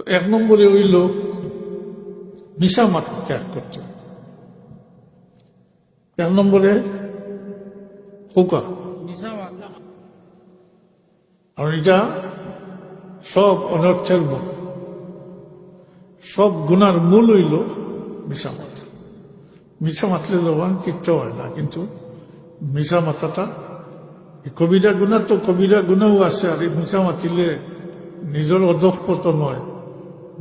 তো এক নম্বরে হইল মিশা মাথা ত্যাগ করতে। এক নম্বরে হোকা আর এটা সব অনর্থের মূল সব গুনার মূল হইল মিশা মাথা। মিশা মাতলে জবান কিচ্ছু হয় না, কিন্তু মিশা মাথাটা কবিরা গুণা তো কবিরা গুণাও আছে, আর এই মিশা মাতিলে নিজের অধঃপতন হয়।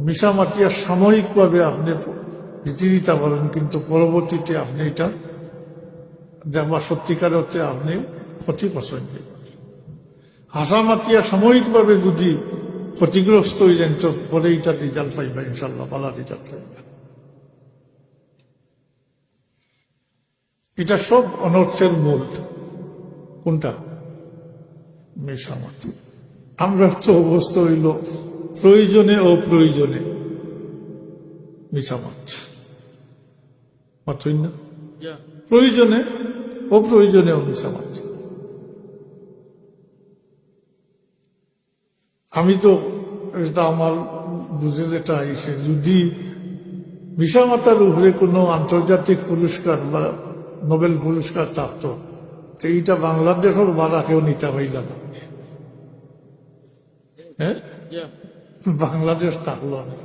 মিশা মাতিয়া সাময়িকভাবে আপনি দিতে পারেন কিন্তু পরবর্তীতে আপনি এটা দেখবা সত্যিকার অর্থে আপনি ক্ষতি পছন্দ হাসা মাতিয়া সাময়িকভাবে যদি ক্ষতিগ্রস্ত হয়ে যান, তো পরে এটা রেজাল্ট পাইবা ইনশাল্লাহ পালা রেজাল্ট পাইবা। এটা সব অনর্থের মূল। কোনটা? মেশামাতি আমরা তো অবস্থা হইল প্রয়োজনে ও প্রয়োজনে মিশামাত। মাত্রই না? প্রয়োজনে ও প্রয়োজনে ও মিশামাত। আমি তো এটা আমার বুঝে যেটা আইসে যদি মিশামাতার উপরে কোনো আন্তর্জাতিক পুরস্কার বা নোবেল পুরস্কার থাকতো তো এইটা বাংলাদেশের বাধা কেউ নিতে হইল না হ্যাঁ? বাংলাদেশ থাকল অনেক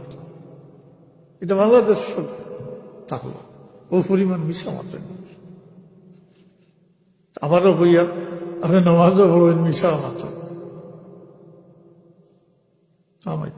এটা বাংলাদেশ থাকল ও পরিমাণ মিশা মাত্র। আমারও হইয়া আপনি নমাজও পড়বেন মিশা মাত্র। আমার